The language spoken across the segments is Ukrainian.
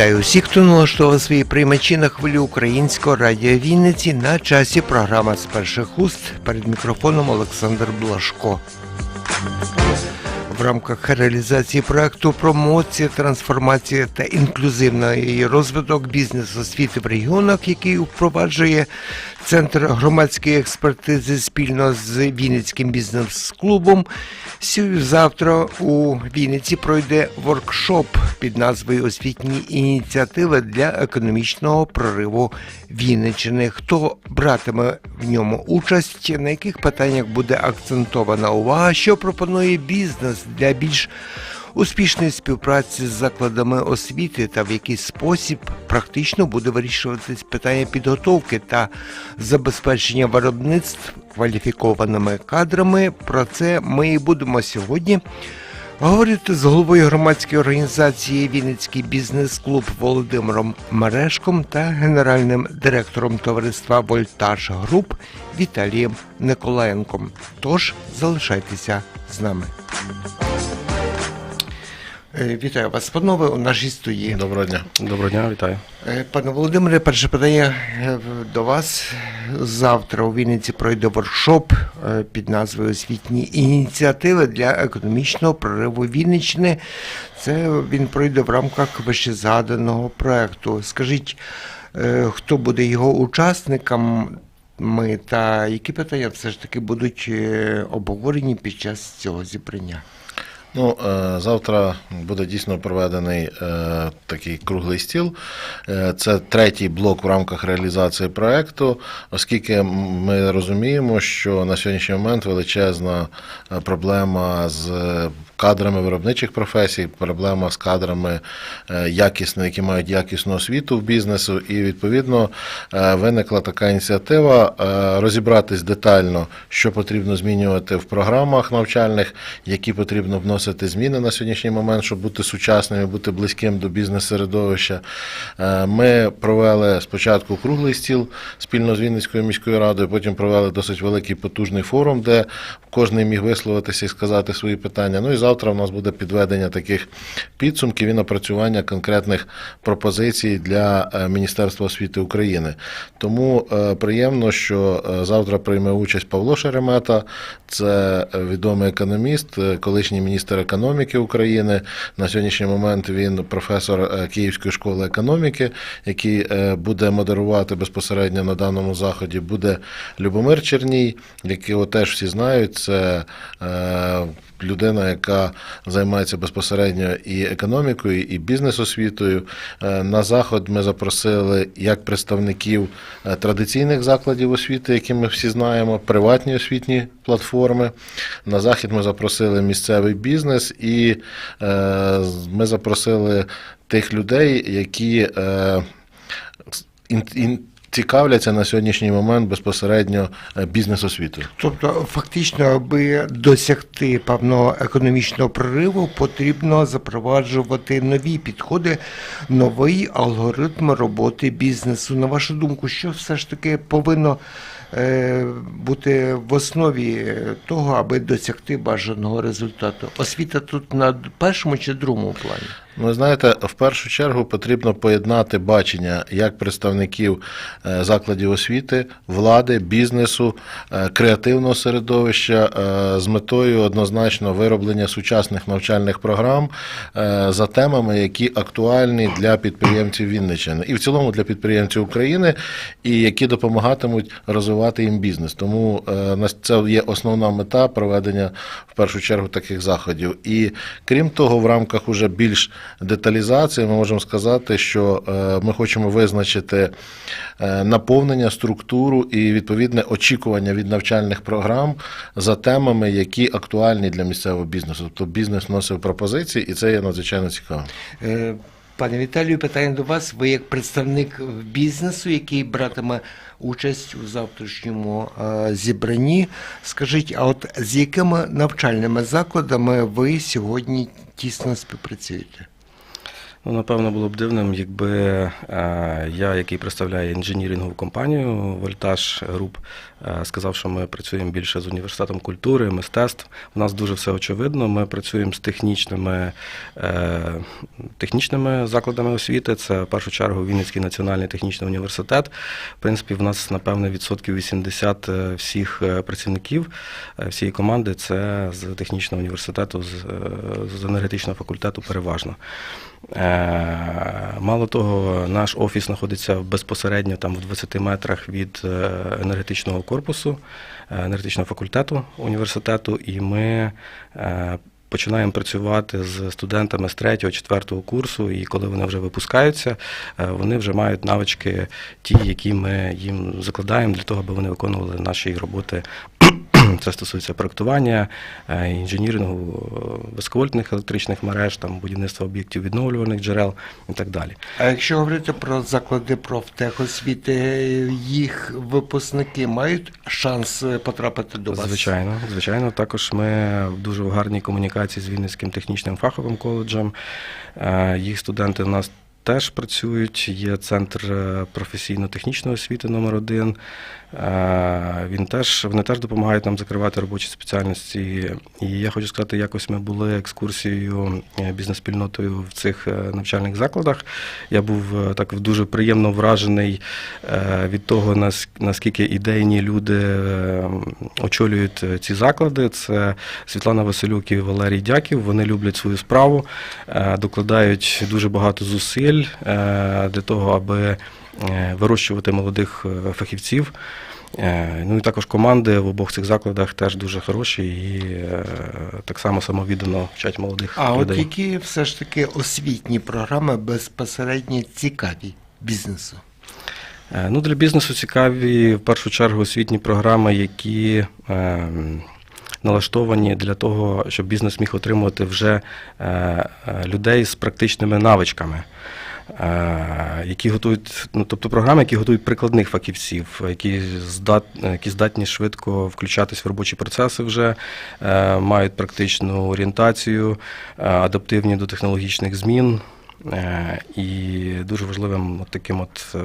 Вітаю усіх, хто налаштовує свої приймачі на хвилі українського радіо Вінниці на часі програма з перших уст перед мікрофоном Олександр Блашко. В рамках реалізації проекту промоція, трансформація та інклюзивний розвиток бізнес-освіти в регіонах, який впроваджує Центр громадської експертизи спільно з Вінницьким бізнес-клубом. Завтра у Вінниці пройде воркшоп під назвою Освітні ініціативи для економічного прориву Вінниччини. Хто братиме в ньому участь, на яких питаннях буде акцентована увага, що пропонує бізнес для більш успішної співпраці з закладами освіти та в який спосіб практично буде вирішуватись питання підготовки та забезпечення виробництв кваліфікованими кадрами. Про це ми і будемо сьогодні. Говорити з головою громадської організації Вінницький бізнес-клуб Володимиром Мерешком та генеральним директором товариства Вольтаж Груп Віталієм Николаєнком. Тож залишайтеся з нами. Е, Вітаю вас, панове, у нашій студії. Доброго дня. Доброго дня, вітаю. Е, Пане Володимире, перше питання е, до вас. Завтра у Вінниці пройде воркшоп під назвою Освітні ініціативи для економічного прориву Вінниччини. Це він пройде в рамках вищезгаданого проекту. Скажіть, хто буде його учасниками та які питання все ж таки будуть е, обговорені під час цього зібрання? Ну, е, завтра буде дійсно проведений е, такий круглий стіл. Це третій блок в рамках реалізації проекту, оскільки ми розуміємо, що на сьогоднішній момент величезна проблема з кадрами виробничих професій, проблема з кадрами е, якісно, які мають якісну освіту в бізнесу, і відповідно е, виникла така ініціатива е, розібратись детально, що потрібно змінювати в програмах навчальних, які потрібно вносити зміни на сьогоднішній момент, щоб бути сучасним, і бути близьким до бізнес-середовища. Ми провели спочатку круглий стіл спільно з Вінницькою міською радою, потім провели досить великий потужний форум, де кожен міг висловитися і сказати свої питання. Ну і завтра в нас буде підведення таких підсумків і напрацювання конкретних пропозицій для е, Міністерства освіти України. Тому е, приємно, що е, завтра прийме участь Павло Шеремета, це відомий економіст, колишній міністр економіки України. На сьогоднішній момент він професор Київської школи економіки, який буде модерувати безпосередньо на даному заході. Буде Любомир Черній, якого теж всі знають. Це людина, яка займається безпосередньо і економікою, і бізнес-освітою. Е, На заход ми запросили як представників е, традиційних закладів освіти, які ми всі знаємо, приватні освітні платформи. На захід ми запросили місцевий бізнес, і е, ми запросили тих людей, які ін- цікавляться на сьогоднішній момент безпосередньо е, бізнес-освітою. Тобто, фактично, аби досягти певного економічного прориву, потрібно запроваджувати нові підходи, новий алгоритм роботи бізнесу. На вашу думку, що все ж таки повинно е, бути в основі того, аби досягти бажаного результату? Освіта тут на першому чи другому плані? Ну, знаєте, в першу чергу потрібно поєднати бачення як представників е, закладів освіти, влади, бізнесу, е, креативного середовища е, з метою однозначно вироблення сучасних навчальних програм за темами, які актуальні для підприємців Вінниччини і в цілому для підприємців України, і які допомагатимуть розвивати їм бізнес. Тому це є основна мета проведення в першу чергу таких заходів. І крім того, в рамках уже більш деталізації ми можемо сказати, що е, ми хочемо визначити е, наповнення, структуру і відповідне очікування від навчальних програм за темами, які актуальні для місцевого бізнесу. Тобто бізнес вносив пропозиції, і це є надзвичайно цікаво. Е, Пане Віталію, питання до вас. Ви як представник бізнесу, який братиме участь у завтрашньому зібранні. Скажіть, а от з якими навчальними закладами ви сьогодні тісно співпрацюєте? Ну, напевно, було б дивним, якби е, я, який представляє інженірингову компанію Вольтаж Груп, е, сказав, що ми працюємо більше з університетом культури, мистецтв. У нас дуже все очевидно. Ми працюємо з технічними, е, технічними закладами освіти. Це в першу чергу Вінницький національний технічний університет. В принципі, в нас, напевне, відсотків 80 е, всіх працівників всієї команди це з технічного університету, з енергетичного факультету переважно. Е, Мало того, наш офіс знаходиться безпосередньо там в 20 метрах від е, енергетичного корпусу, е, енергетичного факультету університету, і ми починаємо працювати з студентами з 3-4 курсу, і коли вони вже випускаються, вони вже мають навички ті, які ми їм закладаємо для того, аби вони виконували наші роботи. Це стосується проектування, е, інженірингу е, високовольтних електричних мереж, там будівництва об'єктів відновлювальних джерел і так далі. А якщо говорити про заклади профтехосвіти, їх випускники мають шанс е, потрапити до вас? Звичайно, звичайно. Також ми в дуже гарній комунікації з Вінницьким технічним фаховим коледжем. Е, Їх студенти в нас теж працюють. Є центр е, професійно-технічної освіти номер 1 Він теж вони теж допомагають нам закривати робочі спеціальності. І я хочу сказати, якось ми були екскурсією е, бізнес-спільнотою в цих е, навчальних закладах. Я був е, так дуже приємно вражений е, від того, нас- наскільки ідейні люди е, очолюють е, ці заклади. Це Світлана Василюк і Валерій Дяків. Вони люблять свою справу, е, докладають дуже багато зусиль е, для того, аби е, вирощувати молодих е, фахівців. Е, Ну і також команди в обох цих закладах теж дуже хороші і е, так само самовіддано вчать молодих А от які все ж таки освітні програми безпосередньо цікаві бізнесу? Е, Ну, для бізнесу цікаві в першу чергу освітні програми, які е, налаштовані для того, щоб бізнес міг отримувати вже е, е, людей з практичними навичками. Які готують, ну тобто програми, які готують прикладних фахівців, які здат, які здатні швидко включатись в робочі процеси вже, е, мають практичну орієнтацію, е, адаптивні до технологічних змін. Е, І дуже важливим от таким от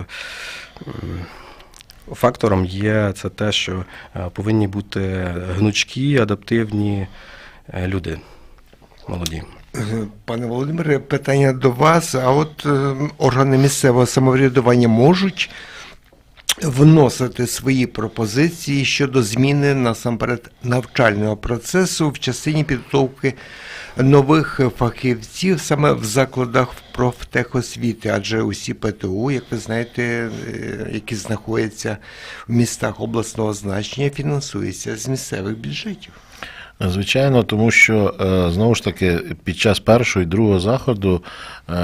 фактором є це те, що повинні бути гнучкі, адаптивні люди молоді. Пане Володимире, питання до вас. А от е, органи місцевого самоврядування можуть вносити свої пропозиції щодо зміни насамперед навчального процесу в частині підготовки нових фахівців саме в закладах профтехосвіти, адже усі ПТУ, як ви знаєте, е, які знаходяться в містах обласного значення, фінансуються з місцевих бюджетів. Звичайно, тому що е, знову ж таки під час першого і другого заходу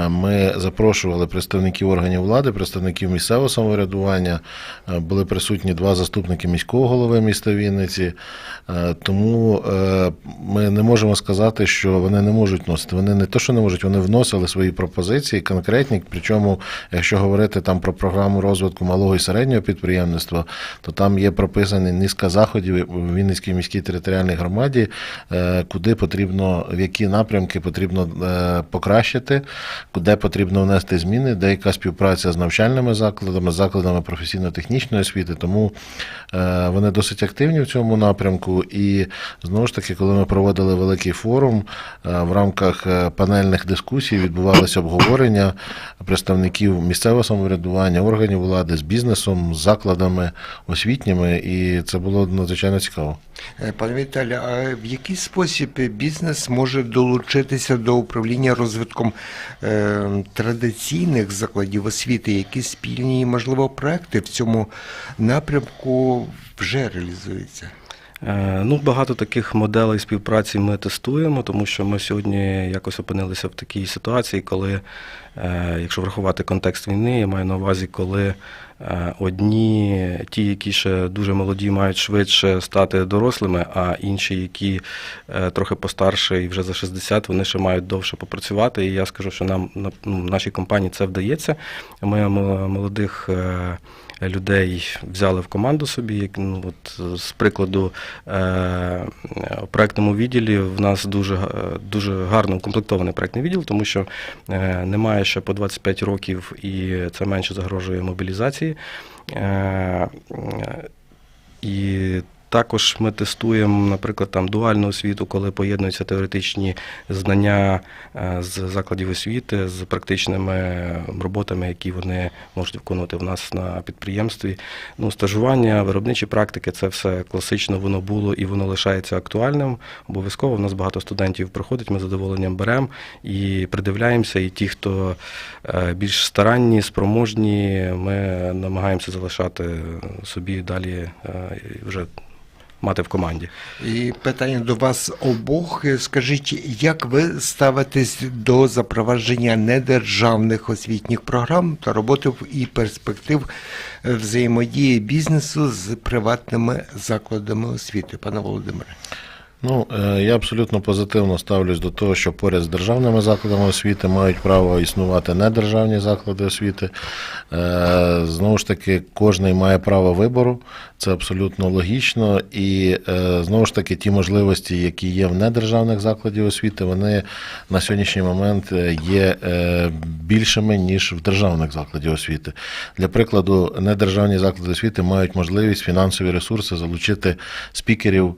ми запрошували представників органів влади, представників місцевого самоврядування. Е, Були присутні два заступники міського голови міста Вінниці. Е, Тому е, ми не можемо сказати, що вони не можуть вносити. Вони не то, що не можуть, вони вносили свої пропозиції конкретні. Причому, якщо говорити там про програму розвитку малого і середнього підприємництва, то там є прописані низка заходів у Вінницькій міській територіальній громаді, е, куди потрібно, в які напрямки потрібно е, покращити, куди потрібно внести зміни, деяка співпраця з навчальними закладами, з закладами професійно-технічної освіти. Тому е, вони досить активні в цьому напрямку. І знову ж таки, коли ми проводили великий форум е, в рамках е, панельних дискусій, відбувалося обговорення представників місцевого самоврядування, органів влади з бізнесом, з закладами освітніми, і це було надзвичайно цікаво. Е, Пане Віталію, а в який спосіб бізнес може долучитися до управління розвитком е, традиційних закладів освіти? Які спільні, можливо, проекти в цьому напрямку вже реалізуються? Е, Ну, багато таких моделей співпраці ми тестуємо, тому що ми сьогодні якось опинилися в такій ситуації, коли, якщо врахувати контекст війни, я маю на увазі, коли е, одні, ті, які ще дуже молоді, мають швидше стати дорослими, а інші, які е, трохи постарше і вже за 60, вони ще мають довше попрацювати. І я скажу, що нам на ну, нашій компанії це вдається. Ми молодих. е, людей взяли в команду собі. Як, ну, от, з прикладу, е, проектному відділі в нас дуже, дуже гарно укомплектований проектний відділ, тому що е, немає ще по 25 років і це менше загрожує мобілізації. Е, е, і також ми тестуємо, наприклад, там дуальну освіту, коли поєднуються теоретичні знання е, з закладів освіти з практичними роботами, які вони можуть виконувати в нас на підприємстві. Ну, стажування, виробничі практики це все класично, воно було і воно лишається актуальним. Обов'язково в нас багато студентів приходить, ми задоволенням беремо і придивляємося. І ті, хто е, більш старанні, спроможні, ми намагаємося залишати собі далі е, вже мати в команді. І питання до вас обох. Скажіть, як ви ставитесь до запровадження недержавних освітніх програм та роботи і перспектив е, взаємодії бізнесу з приватними закладами освіти, пане Володимире? Ну, е, я абсолютно позитивно ставлюсь до того, що поряд з державними закладами освіти мають право існувати недержавні заклади освіти. Е, Знову ж таки, кожний має право вибору, це абсолютно логічно. І е, знову ж таки, ті можливості, які є в недержавних закладів освіти, вони на сьогоднішній момент є більшими, ніж в державних закладів освіти. Для прикладу, недержавні заклади освіти мають можливість фінансові ресурси залучити спікерів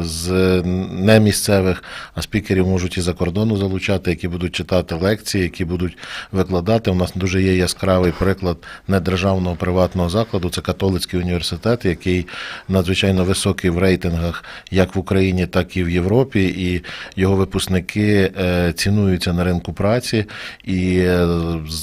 з не місцевих, а спікерів можуть і за кордону залучати, які будуть читати лекції, які будуть викладати. У нас дуже є яскравий приклад недержавного приватного закладу. Це католицький університет, який надзвичайно високий в рейтингах як в Україні, так і в Європі. І його випускники е, цінуються на ринку праці. І е,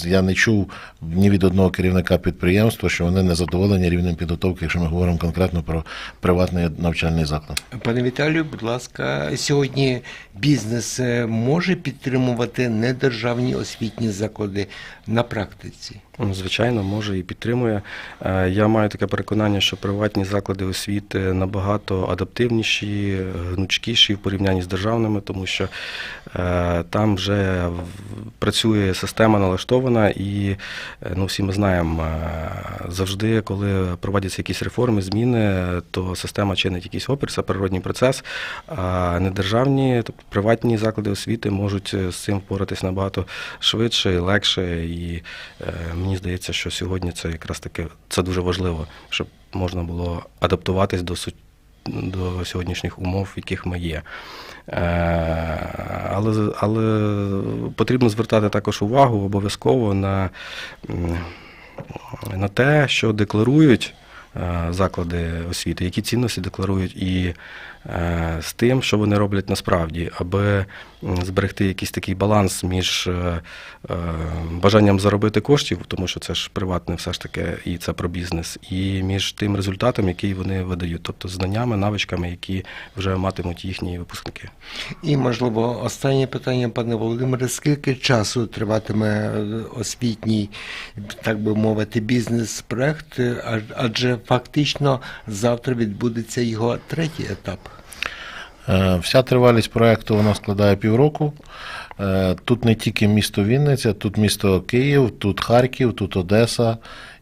я не чув ні від одного керівника підприємства, що вони не задоволені рівнем підготовки, якщо ми говоримо конкретно про приватний навчальний заклад. Пане Віталію, будь ласка, сьогодні бізнес е, може підтримувати недержавні освітні заклади на практиці? Ну, Звичайно, може і підтримує. Е, Я маю таке переконання, що приватні заклади освіти набагато адаптивніші, гнучкіші в порівнянні з державними, тому що е, там вже працює система налаштована, і е, ну, всі ми знаємо, завжди, коли проводяться якісь реформи, зміни, то система чинить якийсь опір, це природній процес. А недержавні, тобто приватні заклади освіти можуть з цим впоратись набагато швидше легше. І мені здається, що сьогодні це якраз таке це дуже важливо, щоб можна було адаптуватись до до сьогоднішніх умов, в яких ми є. Е, Але, але потрібно звертати також увагу обов'язково на, на те, що декларують заклади освіти, які цінності декларують, і е, з тим, що вони роблять насправді, аби зберегти якийсь такий баланс між е, е, бажанням заробити коштів, тому що це ж приватне все ж таки і це про бізнес, і між тим результатом, який вони видають, тобто знаннями, навичками, які вже матимуть їхні випускники. І, можливо, останнє питання, пане Володимире, скільки часу триватиме е, освітній, так би мовити, бізнес-проект, Е, Ад- адже фактично завтра відбудеться його третій етап. Е, Вся тривалість проекту вона складає півроку. Е, Тут не тільки місто Вінниця, тут місто Київ, тут Харків, тут Одеса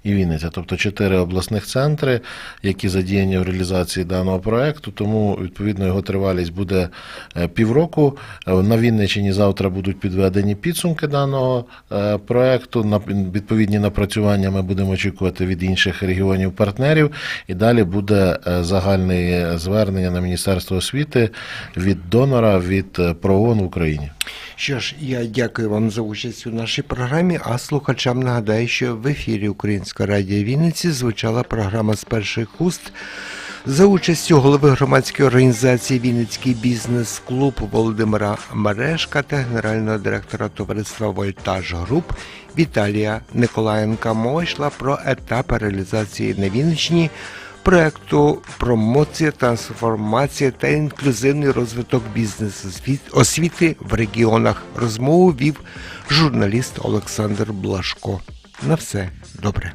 і Вінниця. Тобто чотири обласних центри, які задіяні в реалізації даного проекту. Тому відповідно його тривалість буде е, півроку. Е, На Вінниччині завтра будуть підведені підсумки даного е, проекту. На відповідні напрацювання ми будемо очікувати від інших регіонів партнерів. І далі буде загальне звернення на Міністерство освіти від донора від ПРООН в Україні. Що ж, я дякую вам за участь у нашій програмі, а слухачам нагадаю, що в ефірі Українського радіо Вінниці звучала програма з перших уст за участю голови громадської організації Вінницький бізнес-клуб Володимира Мерешка та генерального директора товариства Вольтаж Груп Віталія Николаєнка. Мова йшла про етапи реалізації на Вінниччині проекту промоція, трансформація та інклюзивний розвиток бізнесу освіти в регіонах. Розмову вів журналіст Олександр Блашко. На все добре.